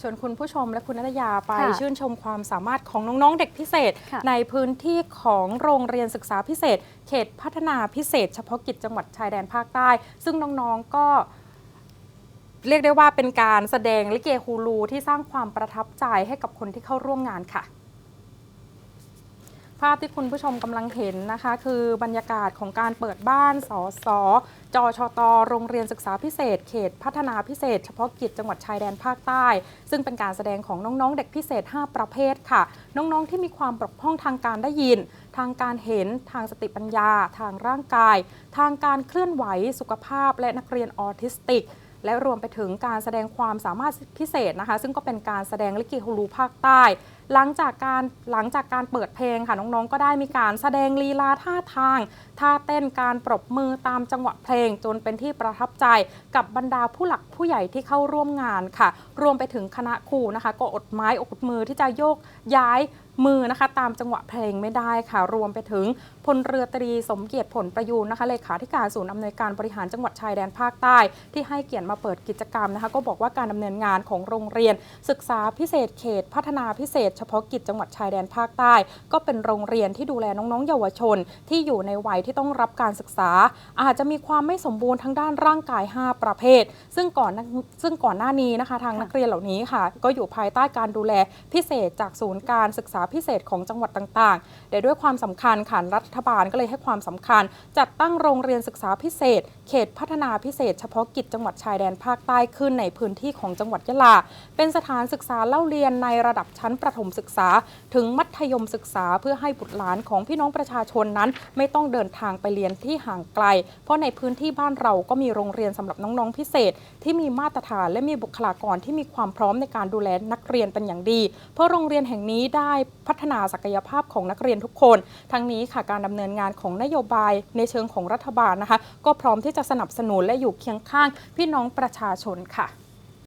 ชวนคุณผู้ชมและคุณนัตยาไปค่ะชื่นชมความสามารถของน้องๆ เด็กพิเศษ ค่ะ ในพื้นที่ของโรงเรียนศึกษาพิเศษ เขตพัฒนาพิเศษ เฉพาะกิจจังหวัดชายแดนภาคใต้ ซึ่งน้องๆก็ เรียกได้ว่าเป็นการแสดงลิเกฮูลูที่สร้างความประทับใจให้กับคนที่เข้าร่วมงานค่ะ ภาพที่คุณผู้ชมกำลังเห็นนะคะ คือบรรยากาศของการเปิดบ้านสสจชตโรงเรียนศึกษาพิเศษ เขตพัฒนาพิเศษ เฉพาะกิจจังหวัดชายแดนภาคใต้ ซึ่งเป็นการแสดงของน้องๆ เด็กพิเศษ 5 ประเภทค่ะ น้องๆ ที่มีความบกพร่องทางการได้ยิน ทางการเห็น ทางสติปัญญา ทางร่างกาย ทางการเคลื่อนไหว สุขภาพ และนักเรียนออทิสติกและรวมไปถึงการแสดงความสามารถพิเศษนะคะ ซึ่งก็เป็นการแสดงลิเกฮูลูภาคใต้ หลังจากการหลังจากการเปิดเพลงค่ะน้องๆ ก็ได้มีการแสดงลีลาท่าทางท่าเต้นการปรบมือตามจังหวะเพลงจนเป็นที่ประทับใจกับบรรดาผู้หลักผู้ใหญ่ที่เข้าร่วมงานค่ะ รวมไปถึงคณะครูนะคะ ก็อดไม้อดมือที่จะโยกย้ายมือนะคะตามจังหวะเพลงไม่ได้ค่ะ รวมไปถึงพลเรือตรีสมเกียรติผลประยูนนะคะเลขาธิการศูนย์อำนวยการบริหารจังหวัดชายแดนภาคใต้ ที่ให้เกียรติมาเปิดกิจกรรมนะคะ ก็บอกว่าการดำเนินงานของโรงเรียน ศึกษาพิเศษเขต พัฒนาพิเศษเฉพาะกิจจังหวัดชายแดนภาคใต้ ก็เป็นโรงเรียนที่ดูแลน้องๆ เยาวชน ที่อยู่ในวัยที่ต้องรับการศึกษา อาจจะมีความไม่สมบูรณ์ทั้งด้านร่างกาย 5 ประเภท ซึ่งก่อนซึ่งก่อนหน้านี้นะคะ ทางนักเรียนเหล่านี้ค่ะ ก็อยู่ภายใต้การดูแลพิเศษจากศูนย์การศึกษาพิเศษของจังหวัดต่างๆแต่ด้วยความสำคัญค่ะรัฐบาลก็เลยให้ความสำคัญ จัดตั้งโรงเรียนศึกษาพิเศษ เขตพัฒนาพิเศษ เฉพาะกิจจังหวัดชายแดนภาคใต้ขึ้นในพื้นที่ของจังหวัดยะลา เป็นสถานศึกษาเล่าเรียนในระดับชั้นประถมศึกษา ถึงมัธยมศึกษาเพื่อให้บุตรหลานของพี่น้องประชาชนนั้น ไม่ต้องเดินทางไปเรียนที่ห่างไกล เพราะในพื้นที่บ้านเราก็มีโรงเรียนสำหรับน้องๆพิเศษ ที่มีมาตรฐานและมีบุคลากรที่มีความพร้อมในการดูแลนักเรียนเป็นอย่างดี เพราะโรงเรียนแห่งนี้ได้พัฒนาศักยภาพของนักเรียนทุกคน ทั้งนี้ค่ะการดำเนินงานของนโยบายในเชิงของรัฐบาลนะคะ ก็พร้อมที่จะสนับสนุนและอยู่เคียงข้างพี่น้องประชาชนค่ะ